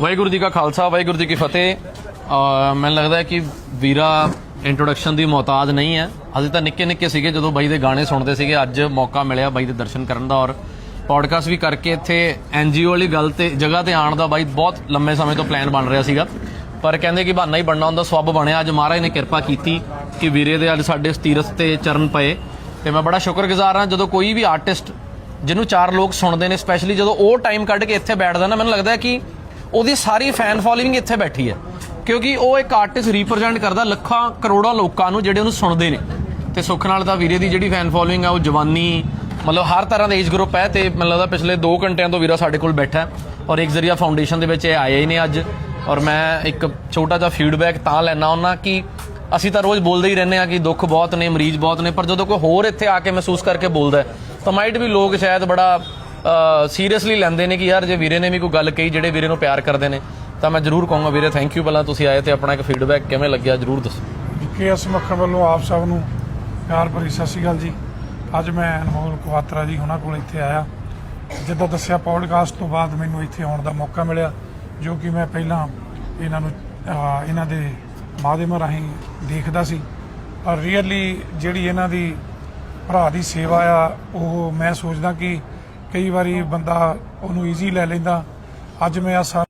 ਵਾਹਿਗੁਰੂ ਜੀ ਕਾ ਖਾਲਸਾ, ਵਾਹਿਗੁਰੂ ਜੀ ਕੀ ਫਤਿਹ। ਮੈਨੂੰ ਲੱਗਦਾ ਹੈ ਕਿ ਵੀਰਾ ਇੰਟਰੋਡਕਸ਼ਨ ਦੀ ਮੁਹਤਾਜ ਨਹੀਂ ਹੈ। ਅਸੀਂ ਤਾਂ ਨਿੱਕੇ ਨਿੱਕੇ ਸੀਗੇ ਜਦੋਂ ਬਾਈ ਦੇ ਗਾਣੇ ਸੁਣਦੇ ਸੀਗੇ। ਅੱਜ ਮੌਕਾ ਮਿਲਿਆ ਬਾਈ ਦੇ ਦਰਸ਼ਨ ਕਰਨ ਦਾ ਔਰ ਪੋਡਕਾਸਟ ਵੀ ਕਰਕੇ ਇੱਥੇ ਐਨਜੀਓ ਵਾਲੀ ਗੱਲ ਤੇ, ਜਗ੍ਹਾ ਤੇ ਆਉਣ ਦਾ ਬਾਈ ਬਹੁਤ ਲੰਮੇ ਸਮੇਂ ਤੋਂ ਪਲਾਨ ਬਣ ਰਿਹਾ ਸੀਗਾ। ਪਰ ਕਹਿੰਦੇ ਕਿ ਬਹਾਨਾ ਹੀ ਬਣਨਾ ਹੁੰਦਾ, ਸਵੱਬ ਬਣਿਆ। ਅੱਜ ਮਹਾਰਾਜ ਨੇ ਕਿਰਪਾ ਕੀਤੀ ਕਿ ਵੀਰੇ ਦੇ ਅੱਜ ਸਾਡੇ ਇਸ ਤੀਰਥ ਤੇ ਚਰਨ ਪਏ। ਤੇ ਮੈਂ ਬੜਾ ਸ਼ੁਕਰਗੁਜ਼ਾਰ ਹਾਂ ਜਦੋਂ ਕੋਈ ਵੀ ਆਰਟਿਸਟ ਜਿਹਨੂੰ ਚਾਰ ਲੋਕ ਸੁਣਦੇ ਨੇ ਸਪੈਸ਼ਲੀ ਜਦੋਂ ਉਹ ਟਾਈਮ ਕੱਢ ਕੇ ਇੱਥੇ ਬੈਠਦਾ ਨਾ, ਮੈਨੂੰ ਲੱਗਦਾ ਕਿ ਉਹਦੀ ਸਾਰੀ ਫੈਨ ਫੋਲੋਇੰਗ ਇੱਥੇ ਬੈਠੀ ਹੈ। ਕਿਉਂਕਿ ਉਹ ਇੱਕ ਆਰਟਿਸਟ ਰਿਪਰੈਜ਼ੈਂਟ ਕਰਦਾ ਲੱਖਾਂ ਕਰੋੜਾਂ ਲੋਕਾਂ ਨੂੰ ਜਿਹੜੇ ਉਹਨੂੰ ਸੁਣਦੇ ਨੇ। ਤੇ ਸੁੱਖ ਨਾਲ ਤਾਂ ਵੀਰੇ ਦੀ ਜਿਹੜੀ ਫੈਨ ਫੋਲੋਇੰਗ ਆ, ਉਹ ਜਵਾਨੀ, ਮਤਲਬ ਹਰ ਤਰ੍ਹਾਂ ਦਾ ਏਜ ਗਰੁੱਪ ਹੈ ਤੇ ਮੈਨੂੰ ਲੱਗਦਾ ਪਿਛਲੇ 2 ਘੰਟਿਆਂ ਤੋਂ ਵੀਰਾ ਸਾਡੇ ਕੋਲ ਬੈਠਾ ਹੈ। ਔਰ ਇੱਕ ਜ਼ਰੀਆ ਫਾਊਂਡੇਸ਼ਨ ਦੇ ਵਿੱਚ ਇਹ ਆਏ ਹੀ ਨੇ ਅੱਜ। ਔਰ ਮੈਂ ਇੱਕ ਛੋਟਾ ਜਿਹਾ ਫੀਡਬੈਕ ਤਾਂ ਲੈਣਾ ਹੁੰਦਾ ਕਿ ਅਸੀਂ ਤਾਂ ਰੋਜ਼ ਬੋਲਦੇ ਹੀ ਰਹਿੰਦੇ ਆ ਕਿ ਦੁੱਖ ਬਹੁਤ ਨੇ, ਮਰੀਜ਼ ਬਹੁਤ ਨੇ, ਪਰ ਜਦੋਂ ਕੋਈ ਹੋਰ ਇੱਥੇ ਆ ਕੇ ਮਹਿਸੂਸ ਕਰਕੇ ਬੋਲਦਾ ਤਾਂ ਮਾਈਟ ਵੀ ਲੋਕ ਸ਼ਾਇਦ ਬੜਾ ਸੀਰੀਅਸਲੀ ਲੈਂਦੇ ਨੇ ਕਿ ਯਾਰ ਜੇ ਵੀਰੇ ਨੇ ਵੀ ਕੋਈ ਗੱਲ ਕਹੀ ਜਿਹੜੇ ਵੀਰੇ ਨੂੰ ਪਿਆਰ ਕਰਦੇ ਨੇ, ਤਾਂ ਮੈਂ ਜ਼ਰੂਰ ਕਹੂੰਗਾ, ਵੀਰੇ ਥੈਂਕ ਯੂ ਪਹਿਲਾਂ ਤੁਸੀਂ ਆਏ ਤੇ ਆਪਣਾ ਇੱਕ ਫੀਡਬੈਕ ਕਿਵੇਂ ਲੱਗਿਆ, ਜ਼ਰੂਰ ਦੱਸੋ। ਕੇ ਐਸ ਮੱਖਣ ਵੱਲੋਂ ਆਪ ਸਭ ਨੂੰ ਪਿਆਰ ਭਰੀ ਸਤਿ ਸ਼੍ਰੀ ਅਕਾਲ ਜੀ। ਅੱਜ ਮੈਂ ਅਨਮੋਲ ਕੁਆਤਰਾ ਜੀ ਉਹਨਾਂ ਕੋਲ ਇੱਥੇ ਆਇਆ। ਜਿੱਦਾਂ ਦੱਸਿਆ ਪੌਡਕਾਸਟ ਤੋਂ ਬਾਅਦ ਮੈਨੂੰ ਇੱਥੇ ਆਉਣ ਦਾ ਮੌਕਾ ਮਿਲਿਆ, ਜੋ ਕਿ ਮੈਂ ਪਹਿਲਾਂ ਇਹਨਾਂ ਨੂੰ ਇਹਨਾਂ ਦੇ ਮਾਧਿਅਮ ਰਾਹੀਂ ਦੇਖਦਾ ਸੀ। ਔਰ ਰੀਅਲੀ ਜਿਹੜੀ ਇਹਨਾਂ ਦੀ ਭਰਾ ਦੀ ਸੇਵਾ ਆ, ਉਹ ਮੈਂ ਸੋਚਦਾ ਕਿ ਕਈ ਵਾਰੀ ਬੰਦਾ ਉਹਨੂੰ ਈਜ਼ੀ ਲੈ ਲੈਂਦਾ। ਅੱਜ ਮੈਂ ਆ